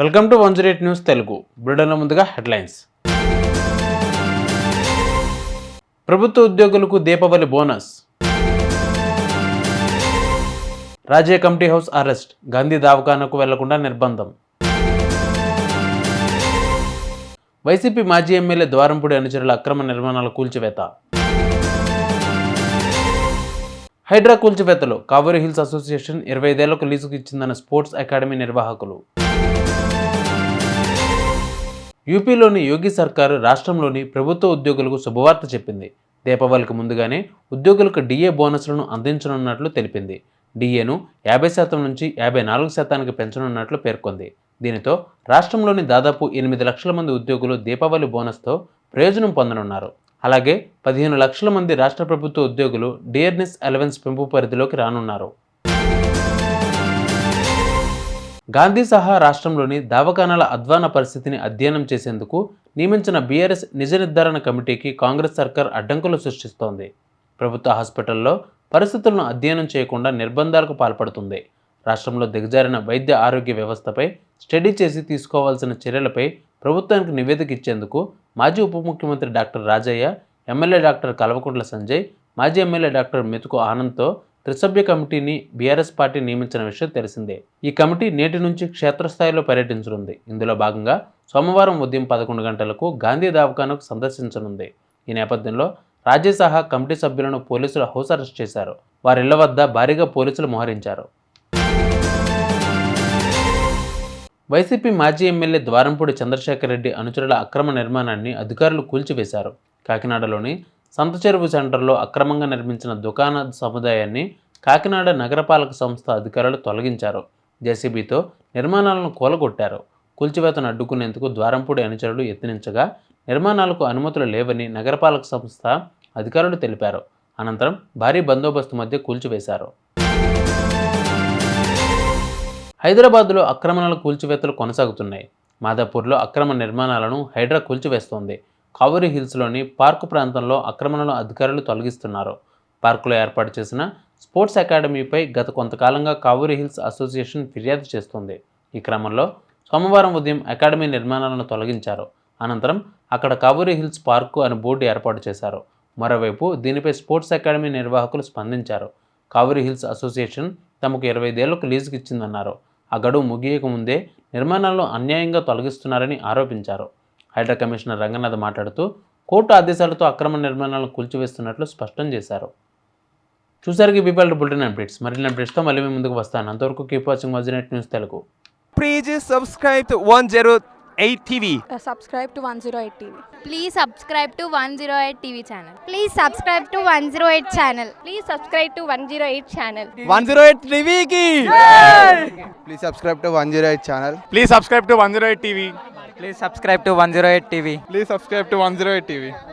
Welcome to one zero eight news Telugu బ్రిడన్ ముందుగా headlines ప్రభుత్వ ఉద్యోగులకు దీపావళి బోనస్ రాజ్య కమిటీ హౌస్ అరెస్ట్ గాంధీ దావఖానకు వెళ్లకుండా నిర్బంధం వైసీపీ మాజీ ఎమ్మెల్యే ద్వారంపూడి అనుచరుల అక్రమ నిర్మాణాల కూల్చివేత హైడ్రా కూల్చివేతలో కావేరీ హిల్స్ అసోసియేషన్ ఇరవై ఐదేళ్లకు లీజుకు ఇచ్చిందన్న స్పోర్ట్స్ అకాడమీ నిర్వాహకులు యూపీలోని యోగి సర్కారు రాష్ట్రంలోని ప్రభుత్వ ఉద్యోగులకు శుభవార్త చెప్పింది దీపావళికి ముందుగానే ఉద్యోగులకు డిఏ బోనస్లను అందించనున్నట్లు తెలిపింది డిఏను యాభై శాతం నుంచి యాభై నాలుగు శాతానికి పెంచనున్నట్లు పేర్కొంది దీనితో రాష్ట్రంలోని దాదాపు ఎనిమిది లక్షల మంది ఉద్యోగులు దీపావళి బోనస్తో ప్రయోజనం పొందనున్నారు అలాగే పదిహేను లక్షల మంది రాష్ట్ర ప్రభుత్వ ఉద్యోగులు డియర్నెస్ అలవెన్స్ పెంపు పరిధిలోకి రానున్నారు గాంధీ సహా రాష్ట్రంలోని దవాఖానాల అధ్వాన పరిస్థితిని అధ్యయనం చేసేందుకు నియమించిన బీఆర్ఎస్ నిజ నిర్ధారణ కమిటీకి కాంగ్రెస్ సర్కార్ అడ్డంకులు సృష్టిస్తోంది ప్రభుత్వ హాస్పిటల్లో పరిస్థితులను అధ్యయనం చేయకుండా నిర్బంధాలకు పాల్పడుతుంది రాష్ట్రంలో దిగజారిన వైద్య ఆరోగ్య వ్యవస్థపై స్టడీ చేసి తీసుకోవాల్సిన చర్యలపై ప్రభుత్వానికి నివేదిక ఇచ్చేందుకు మాజీ ఉప ముఖ్యమంత్రి doctor Rajaiah MLA doctor Kalvakuntla Sanjay మాజీ ఎమ్మెల్యే డాక్టర్ మెతుకు ఆనంద్తో త్రిసభ్య కమిటీని బీఆర్ఎస్ పార్టీ నియమించిన విషయం తెలిసిందే ఈ కమిటీ నేటి నుంచి క్షేత్రస్థాయిలో పర్యటించనుంది ఇందులో భాగంగా సోమవారం ఉదయం పదకొండు గంటలకు గాంధీ దావఖానకు సందర్శించనుంది ఈ నేపథ్యంలో రాజ్య సహా కమిటీ సభ్యులను పోలీసులు హౌస్ అరెస్ట్ చేశారు వారిళ్ల వద్ద భారీగా పోలీసులు మోహరించారు వైసీపీ మాజీ ఎమ్మెల్యే ద్వారంపూడి చంద్రశేఖర్ రెడ్డి అనుచరుల అక్రమ నిర్మాణాన్ని అధికారులు కూల్చివేశారు కాకినాడలోని సంత చెరువు సెంటర్లో అక్రమంగా నిర్మించిన దుకాణ సముదాయాన్ని కాకినాడ నగరపాలక సంస్థ అధికారులు తొలగించారు జేసీబీతో నిర్మాణాలను కూలగొట్టారు కూల్చివేతను అడ్డుకునేందుకు ద్వారంపూడి అనుచరులు యత్నించగా నిర్మాణాలకు అనుమతులు లేవని నగరపాలక సంస్థ అధికారులు తెలిపారు అనంతరం భారీ బందోబస్తు మధ్య కూల్చివేశారు హైదరాబాద్లో అక్రమణల కూల్చివేతలు కొనసాగుతున్నాయి మాదాపూర్లో అక్రమ నిర్మాణాలను హైడ్రా కూల్చివేస్తోంది కావేరీ హిల్స్లోని పార్కు ప్రాంతంలో అక్రమణలు అధికారులు తొలగిస్తున్నారు పార్కులో ఏర్పాటు చేసిన స్పోర్ట్స్ అకాడమీపై గత కొంతకాలంగా కావేరీ హిల్స్ అసోసియేషన్ ఫిర్యాదు చేస్తుంది ఈ క్రమంలో సోమవారం ఉదయం అకాడమీ నిర్మాణాలను తొలగించారు అనంతరం అక్కడ కావేరీ హిల్స్ పార్కు అని బోర్డు ఏర్పాటు చేశారు మరోవైపు దీనిపై స్పోర్ట్స్ అకాడమీ నిర్వాహకులు స్పందించారు కావేరీ హిల్స్ అసోసియేషన్ తమకు ఇరవై ఐదేళ్లకు లీజుకిచ్చిందన్నారు ఆ గడువు ముగియకముందే నిర్మాణాలను అన్యాయంగా తొలగిస్తున్నారని ఆరోపించారు హైడ్రా కమిషనర్ రంగనాథ్ మాట్లాడుతూ కోర్టు ఆదేశాలతో అక్రమ నిర్మాణాలను కూల్చివేస్తున్నట్లు స్పష్టం చేశారు చూసారు కీ పీపుల్ బులెటిన్ అప్డేట్స్ మరిన్ని అప్డేట్స్తో మళ్ళీ మేము ముందుకు వస్తాను అంతవరకు కీప్ వాచింగ్ మజినెట్ news Telugu please subscribe one zero eight TV subscribe to one zero eight TV please subscribe to one zero eight TV channel please subscribe to one zero eight channel please subscribe to one zero eight channel one zero eight టీవీకి please subscribe to one zero eight channel please subscribe to one zero eight TV Please subscribe to 108 TV. Please subscribe to 108 TV.